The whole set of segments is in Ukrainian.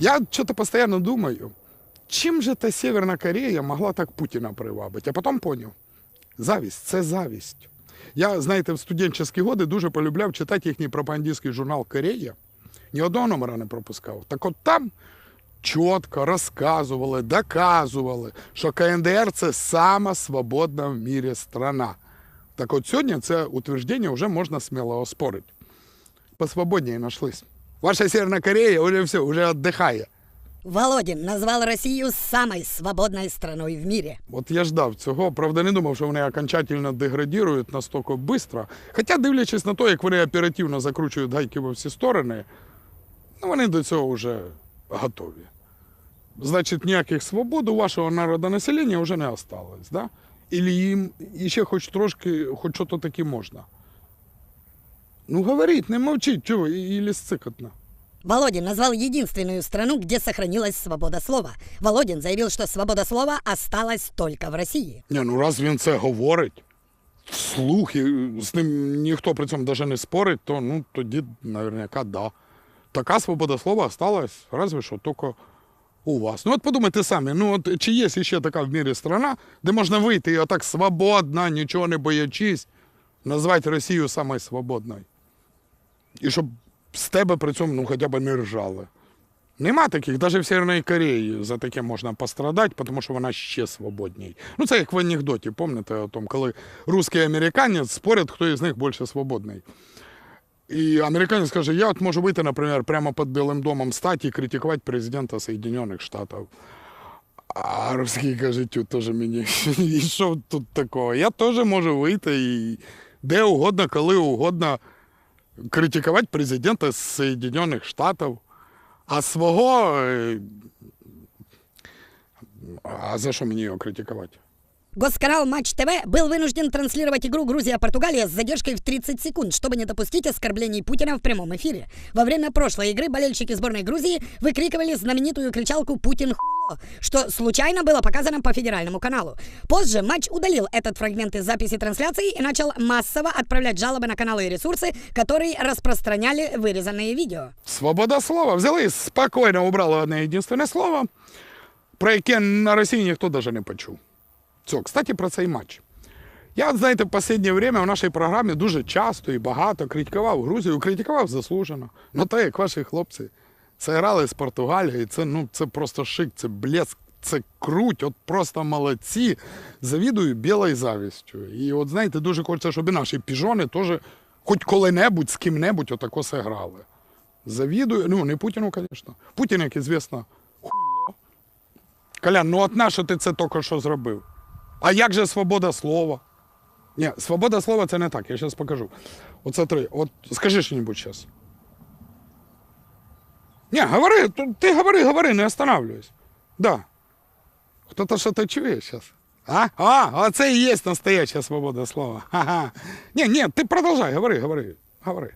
Я что-то постоянно думаю, чем же та Северная Корея могла так Путина привабить? А потім поняв, завість це завість. Я, знаєте, в студентські годи дуже полюбляв читати їхній пропагандистський журнал Корея. Ні одного номера не пропускав. Так от там чітко розказували, доказували, що КНДР це сама свободна в мірі страна. Так от сьогодні це утвердження вже можна сміло оспорити. Посвободнее нашлись. Ваша Северная Корея уже все, уже отдыхає. Володин назвал Россию самой свободной страной в мире. От я ждав цього. Правда, не думав, що вони окончательно деградірують настільки швидко. Хоча, дивлячись на те, як вони оперативно закручують гайки во всі сторони, ну, вони до цього вже готові. Значить, ніяких свобод у вашого народонаселення вже не осталось, да? Ілі їм іще хоч трошки, хоч що то таке можна. Ну, говоріть, не мовчіть, чого, ілі сцикотно. Володин назвал единственную страну, где сохранилась свобода слова. Володин заявил, что свобода слова осталась только в России. Ні, ну раз він це говорить, вслух, і з ним ніхто при цьому навіть не спорить, то ну тоді наверняка да. Така свобода слова осталась, разве що тільки у вас. Ну от подумайте самі, ну от чи є ще така в мірі страна, де можна вийти і отак свободно, нічого не боячись, назвати Росію самою свободною. І щоб з тебе при цьому ну, хоча б не ржали. Нема таких, навіть в Северній Кореї за таке можна пострадати, тому що вона ще свободній. Ну, це як в анекдоті, пам'ятаєте, о том, коли русський американець спорять, хто із них більше свободний. І американець каже, я от можу вийти, наприклад, прямо під Білим домом стати і критикувати президента Соєдинених Штатів. А русський каже, тю, теж мені. І що тут такого? Я теж можу вийти і де угодно, коли угодно критикувати президента Соєдинених Штатів. А свого. е, А за що мені його критикувати? Госканал Матч ТВ был вынужден транслировать игру Грузия-Португалия с задержкой в 30 секунд, чтобы не допустить оскорблений Путина в прямом эфире. Во время прошлой игры болельщики сборной Грузии выкрикивали знаменитую кричалку «Путин хуйло», что случайно было показано по федеральному каналу. Позже матч удалил этот фрагмент из записи трансляции и начал массово отправлять жалобы на каналы и ресурсы, которые распространяли вырезанные видео. Свобода слова. Взяли і спокійно убрали одне єдине слово, про яке на Росії ніхто навіть не почув. Все, кстати, про цей матч. Я, от, знаєте, в останнє время в нашій програмі дуже часто і багато критикував Грузію, критикував заслужено. Ну те, як ваші хлопці Це грали з Португалією, це, ну, це просто шик, це блеск, це круть, от просто молодці. Завідую білою завістю. І от знаєте, дуже хочеться, щоб і наші піжони теж хоч коли-небудь з ким-небудь отако все грали. Завідую, ну не Путіну, звісно. Путін, як звісно, хуйло. Колян, ну от нащо ти це тільки що зробив? А як же свобода слова? Ні, свобода слова це не так, я зараз покажу. Оце три. От скажи що-небудь зараз. Ні, говори, ти- говори, говори, не останавливайся. Да. Хто-то що-то чує зараз. А? А, оце і є настояща свобода слова. Ага. Ні, ні, ти продовжай, говори, говори, говори.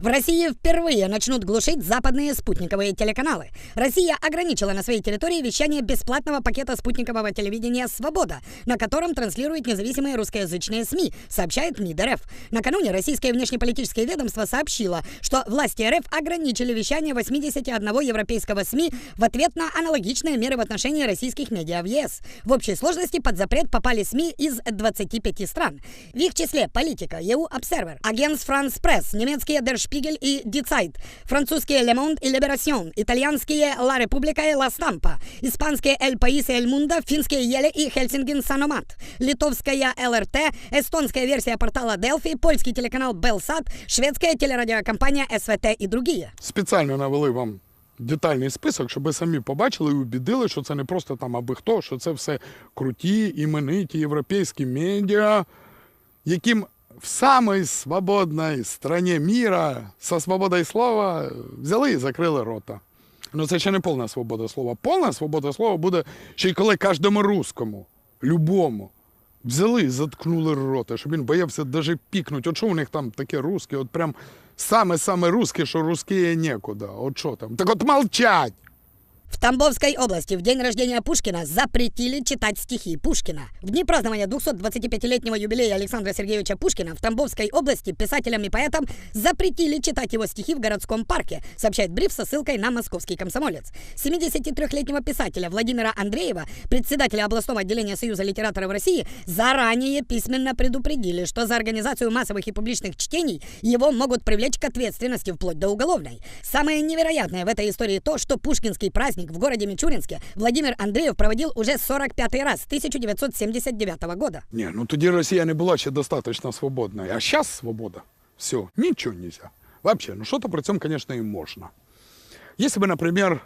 В России впервые начнут глушить западные спутниковые телеканалы. Россия ограничила на своей территории вещание бесплатного пакета спутникового телевидения «Свобода», на котором транслируют независимые русскоязычные СМИ, сообщает МИД РФ. Накануне российское внешнеполитическое ведомство сообщило, что власти РФ ограничили вещание 81 европейского СМИ в ответ на аналогичные меры в отношении российских медиа в ЕС. В общей сложности под запрет попали СМИ из 25 стран. В их числе политика, EU Observer, Агенс Франс Пресс, немецкие Der Spiegel и Die Zeit, французские Le Monde и Liberation, итальянские La Repubblica и La Stampa, испанские El País y El Mundo, финские Еле и Хельсинген Саномат, литовская ЛРТ, эстонская версия портала Delphi, польский телеканал Belsat, шведская телерадиокомпания СВТ и другие. спеціально навели вам детальний список, щоб ви самі побачили і убідили, що це не просто там аби хто, що це все круті, імениті європейські медіа, яким в самій свободній страні міра со свободою слова взяли і закрили рота. Ну це ще не повна свобода слова. Повна свобода слова буде ще й коли кожному русскому, любому. Взяли і заткнули рота, щоб він боявся навіть пікнути. От що у них там таке русське, от прям саме-саме русське, що русське нікуди. От що там? Так от молчать. В Тамбовской области в день рождения Пушкина запретили читать стихи Пушкина. В дни празднования 225-летнего юбилея Александра Сергеевича Пушкина в Тамбовской области писателям и поэтам запретили читать его стихи в городском парке, сообщает бриф со ссылкой на московский комсомолец. 73-летнего писателя Владимира Андреева, председателя областного отделения Союза литераторов России, заранее письменно предупредили, что за организацию массовых и публичных чтений его могут привлечь к ответственности вплоть до уголовной. Самое невероятное в этой истории то, что пушкинский праздник в городе Мичуринске Владимир Андреев проводил уже 45-й раз с 1979 года. Ні, ну тоді Росія не була ще достатньо свободною. А зараз свобода. Все, нічого нельзя. Вообще, ну що-то при цьому, звісно, і можна. Якщо ви, наприклад,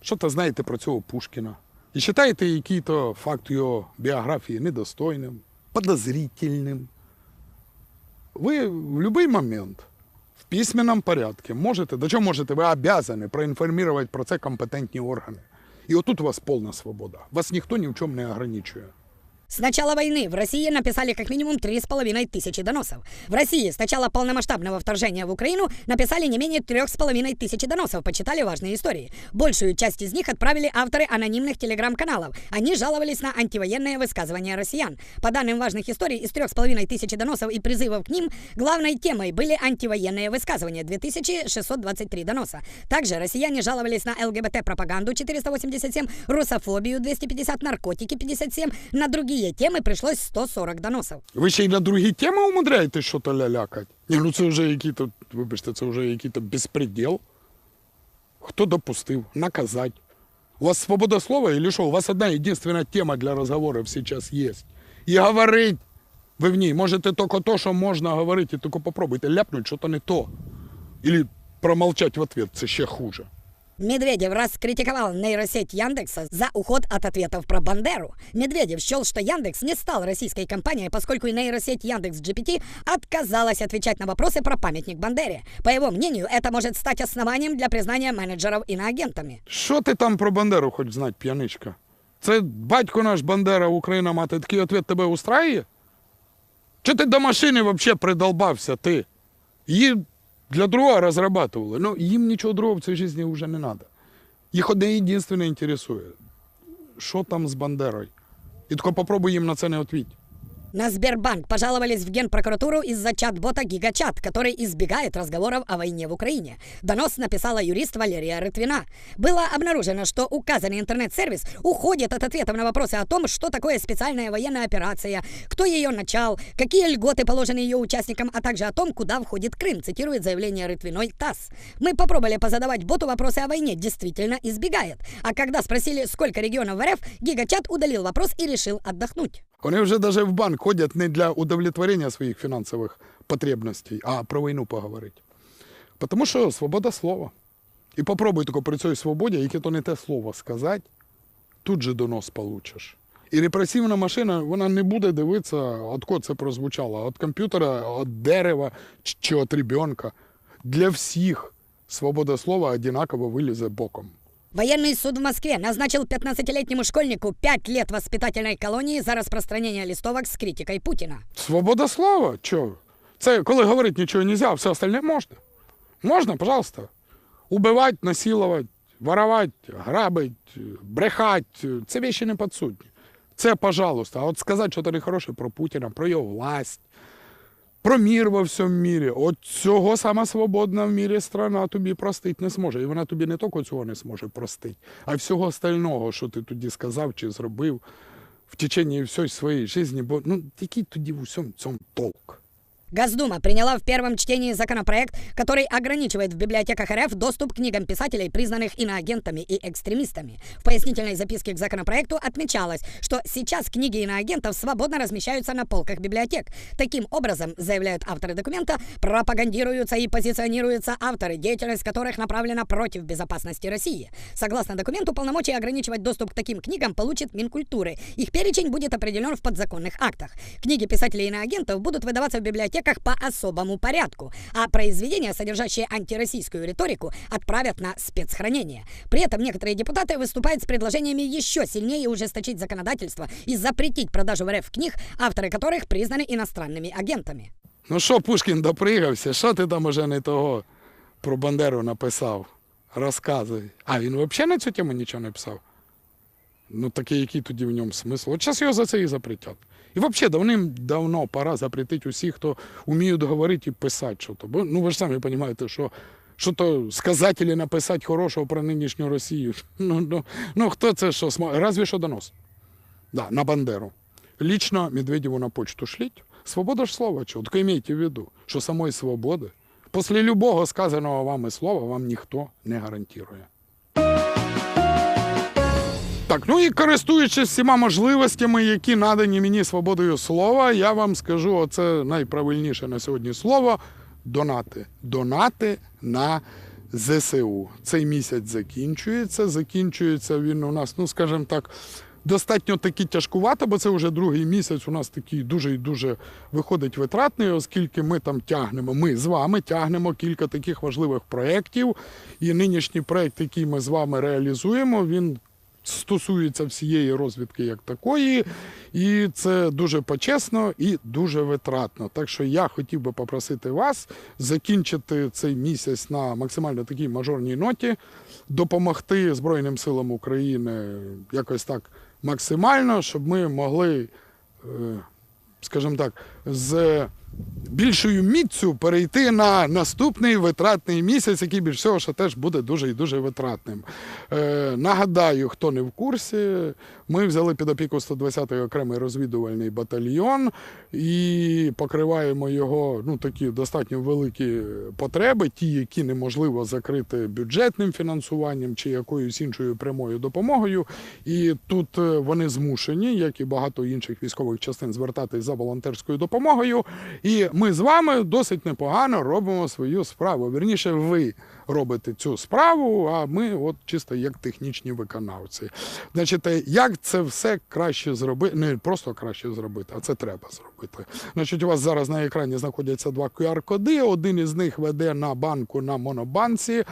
що-то знаєте про цього Пушкіна і вважаєте який-то факт його біографії недостойним, подозрительним, ви в будь-який момент в письменном порядке можете, до чого можете, ви обязаны проінформувати про це компетентні органи. І отут у вас повна свобода. Вас ніхто ні в чому не ограничує. С начала войны в России написали как минимум 3,5 тысячи доносов. В России с начала полномасштабного вторжения в Украину написали не менее 3,5 тысячи доносов, почитали важные истории. Большую часть из них отправили авторы анонимных телеграм-каналов. Они жаловались на антивоенные высказывания россиян. По данным важных историй, из 3,5 тысячи доносов и призывов к ним главной темой были антивоенные высказывания 2623 доноса. Также россияне жаловались на ЛГБТ-пропаганду 487, русофобию 250, наркотики 57, на другие темы пришлось 140 доносов. Ви ще й на другі теми умудряєтесь що-то лялякати? Ні, ну це вже який-то, вибачте, це вже який-то безпреділ. Хто допустив? Наказать. У вас свобода слова или що? У вас одна единственная тема для разговоров сейчас есть. І говорить ви в ній можете тільки то, що можна говорити, тільки попробуйте ляпнуть що-то не то. Или промолчать в ответ, це ще хуже. Медведев раскритиковал нейросеть Яндекса за уход от ответов про Бандеру. Медведев счел, что Яндекс не стал российской компанией, поскольку нейросеть Яндекс GPT отказалась отвечать на вопросы про памятник Бандере. По его мнению, это может стать основанием для признания менеджеров иноагентами. Що ти там про Бандеру хоч знать, п'яничка? Це батько наш Бандера, Україна мати, такий ответ тебе устраює? Чи ти до машини взагалі придолбався, ти? Її для друга розрабатували. Ну, їм нічого другого в цій житті вже не треба. Їх одне єдине інтересує. Що там з Бандерою? І тільки попробуй їм на це не відповідь. На Сбербанк пожаловались в Генпрокуратуру из-за чат-бота GigaChat, который избегает разговоров о войне в Украине. Донос написала юрист Валерия Рытвина. Было обнаружено, что указанный интернет-сервис уходит от ответов на вопросы о том, что такое специальная военная операция, кто ее начал, какие льготы положены ее участникам, а также о том, куда входит Крым, цитирует заявление Рытвиной ТАСС. Мы попробовали позадавать боту вопросы о войне, действительно избегает. А когда спросили, сколько регионов в РФ, GigaChat удалил вопрос и решил отдохнуть. Вони вже навіть в банк ходять не для удовлетворення своїх фінансових потребностей, а про війну поговорити. Тому що свобода слова. І попробуй тільки при цій свободі, яке то не те слово сказати, тут же донос получиш. І репресивна машина вона не буде дивитися, от кого це прозвучало, від комп'ютера, від дерева чи- від ребенка. Для всіх свобода слова однаково вилізе боком. Военный суд в Москве назначил 15-летнему школьнику 5 лет воспитательной колонии за распространение листовок с критикой Путина. Свобода слова? Чо? Це коли говорити нічого не можна, все остальне можна. Можна, пожалуйста. Убивати, насилувати, воровать, грабить, брехати. Це вещи не підсудні. Це, пожалуйста. А от сказати щось нехороше про Путіна, про його власть, про мір во всьому мірі. От цього сама свободна в мірі страна тобі простить не зможе. І вона тобі не тільки цього не зможе простити, а й всього остального, що ти тоді сказав чи зробив в течение всієї своєї жизни. Бо ну який тоді в усьому цьому толк? Госдума приняла в первом чтении законопроект, который ограничивает в библиотеках РФ доступ к книгам писателей, признанных иноагентами и экстремистами. В пояснительной записке к законопроекту отмечалось, что сейчас книги иноагентов свободно размещаются на полках библиотек. Таким образом, заявляют авторы документа, пропагандируются и позиционируются авторы, деятельность которых направлена против безопасности России. Согласно документу, полномочия ограничивать доступ к таким книгам получит Минкультуры. Их перечень будет определен в подзаконных актах. Книги писателей иноагентов будут выдаваться в библиотеках по особому порядку, а произведения, содержащие антироссийскую риторику, отправят на спецхранение. При этом некоторые депутаты выступают с предложениями еще сильнее ужесточить законодательство и запретить продажу в РФ книг, авторы которых признаны иностранными агентами. Ну що, Пушкін допригався? Що ти там уже не того про Бандеру написав? Розказуй. А він взагалі на цю тему нічого не писав. Ну, такий, який тоді в ньому смисл? От зараз його за це і запретять. І взагалі давним-давно пора запретити усіх, хто вміють говорити і писати щось. Бо ну ви ж самі розумієте, що що то сказати чи написати хорошого про нинішню Росію. Ну, ну, ну хто це що? смо- Разве що донос. Да, на Бандеру. Лично Медведеву на почту шліть. Свобода ж слова, чого? Тільки имейте в виду, що самої свободи після любого сказаного вами слова вам ніхто не гарантує. Так, ну і користуючись всіма можливостями, які надані мені свободою слова, я вам скажу оце найправильніше на сьогодні слово донати. Донати на ЗСУ. Цей місяць закінчується. Закінчується він у нас, ну скажімо так, достатньо таки тяжкувато, бо це вже другий місяць у нас такий дуже і дуже виходить витратний, оскільки ми там тягнемо, ми з вами тягнемо кілька таких важливих проєктів. І нинішній проєкт, який ми з вами реалізуємо, він стосується всієї розвідки як такої, і це дуже почесно і дуже витратно. Так що я хотів би попросити вас закінчити цей місяць на максимально такій мажорній ноті, допомогти Збройним силам України якось так максимально, щоб ми могли, е, скажімо так, з більшою міцю перейти на наступний витратний місяць, який більш всього ще теж буде дуже і дуже витратним. Е, нагадаю, хто не в курсі, ми взяли під опіку 120-й окремий розвідувальний батальйон і покриваємо його ну, такі достатньо великі потреби, ті, які неможливо закрити бюджетним фінансуванням чи якоюсь іншою прямою допомогою. І тут е, вони змушені, як і багато інших військових частин, звертатись за волонтерською допомогою. І ми з вами досить непогано робимо свою справу. Вірніше, ви робите цю справу, а ми от чисто як технічні виконавці. Значить, як це все краще зробити, не просто краще зробити, а це треба зробити. Значить, у вас зараз на екрані знаходяться два QR-коди. Один із них веде на банку на монобанці,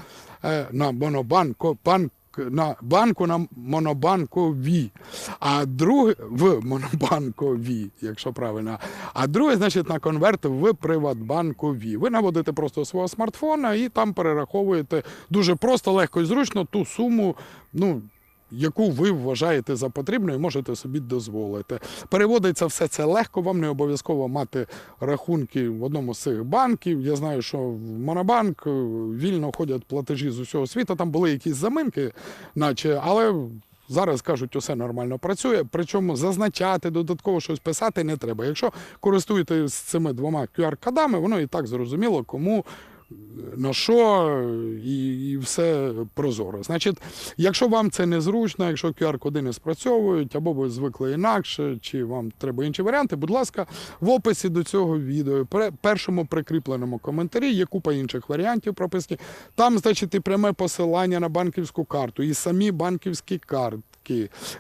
е, на монобанку, банк на банку на монобанкові, а другий в монобанкові, якщо правильно. А другий, значить, на конверт в приватбанкові. Ви наводите просто свого смартфона і там перераховуєте дуже просто, легко і зручно ту суму, ну. Яку ви вважаєте за потрібну і можете собі дозволити. Переводиться все це легко, вам не обов'язково мати рахунки в одному з цих банків. Я знаю, що в Монобанк е, вільно ходять платежі з усього світу. Там були якісь заминки, наче, але зараз кажуть, усе нормально працює. Причому зазначати, додатково щось писати не треба. Якщо користуєтесь цими двома QR-кодами, воно і так зрозуміло, кому на що і, і все прозоро. Значить, якщо вам це незручно, якщо QR-коди не спрацьовують, або ви звикли інакше, чи вам треба інші варіанти, будь ласка, в описі до цього відео, першому прикріпленому коментарі є купа інших варіантів прописки. Там, значить, і пряме посилання на банківську карту, і самі банківські карти.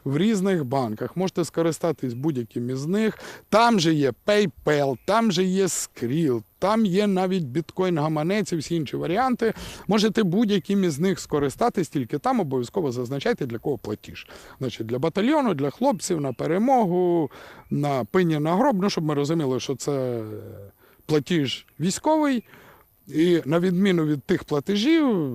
В різних банках можете скористатись будь-яким із них. Там же є PayPal, там же є Skrill, там є навіть біткоін-гаманець і всі інші варіанти. Можете будь-яким із них скористатись, тільки там обов'язково зазначайте, для кого платіж. Значить, для батальйону, для хлопців, на перемогу, на пині на гроб, ну, щоб ми розуміли, що це платіж військовий. І на відміну від тих платежів,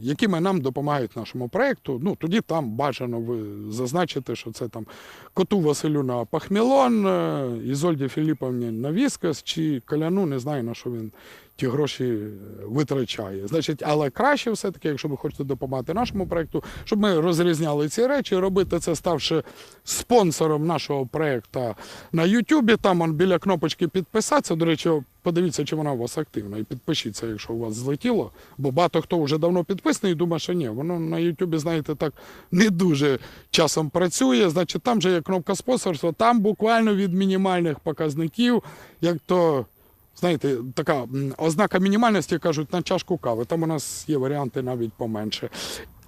якими нам допомагають нашому проєкту, ну тоді там бажано зазначити, що це там коту Василю на Пахмілон, е, Ізольді Філіповні на Віскас, чи Коляну, не знаю на що він ті гроші е, витрачає. Значить, але краще все-таки, якщо ви хочете допомагати нашому проєкту, щоб ми розрізняли ці речі, робити це, ставши спонсором нашого проєкту на Ютубі. Там он біля кнопочки підписатися. До речі, подивіться, чи вона у вас активна, і підпишіться, якщо у вас злетіло. Бо багато хто вже давно підписаний і думає, що ні, воно на Ютубі, знаєте, так не дуже часом працює. Значить, там же є кнопка спонсорства, там буквально від мінімальних показників, як то. Знаєте, така ознака мінімальності кажуть на чашку кави. Там у нас є варіанти навіть поменше.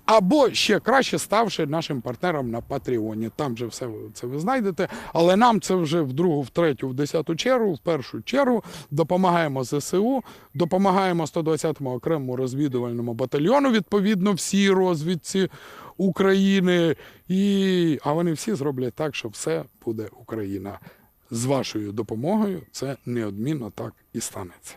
Або ще краще ставши нашим партнером на Патреоні. Там же все це ви знайдете. Але нам це вже в другу, в третю, в десяту чергу, в першу чергу допомагаємо ЗСУ, допомагаємо 120-му окремому розвідувальному батальйону, відповідно, всій розвідці України. І... А вони всі зроблять так, що все буде Україна. З вашою допомогою це неодмінно так і станеться.